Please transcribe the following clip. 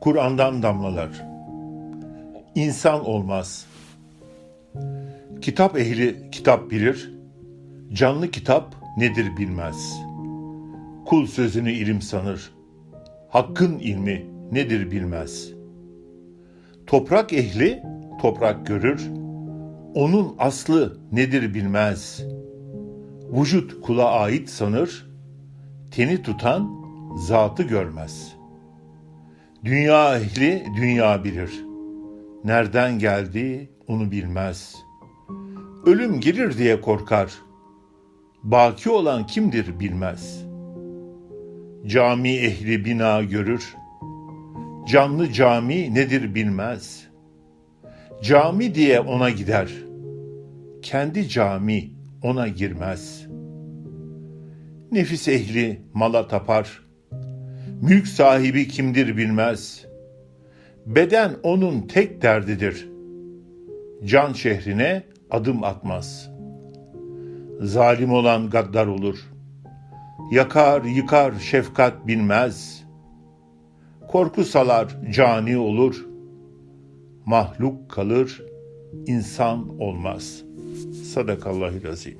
Kur'an'dan damlalar. İnsan olmaz. Kitap ehli kitap bilir, canlı kitap nedir bilmez. Kul sözünü ilim sanır, hakkın ilmi nedir bilmez. Toprak ehli toprak görür, onun aslı nedir bilmez. Vücut kula ait sanır, teni tutan zatı görmez. Dünya ehli dünya bilir. Nereden geldi onu bilmez. Ölüm gelir diye korkar. Baki olan kimdir bilmez. Cami ehli bina görür. Canlı cami nedir bilmez. Cami diye ona gider. Kendi cami ona girmez. Nefis ehli mala tapar. Mülk sahibi kimdir bilmez. Beden onun tek derdidir. Can şehrine adım atmaz. Zalim olan gaddar olur. Yakar yıkar şefkat bilmez. Korku salar cani olur. Mahluk kalır insan olmaz. Sadakallahü azim.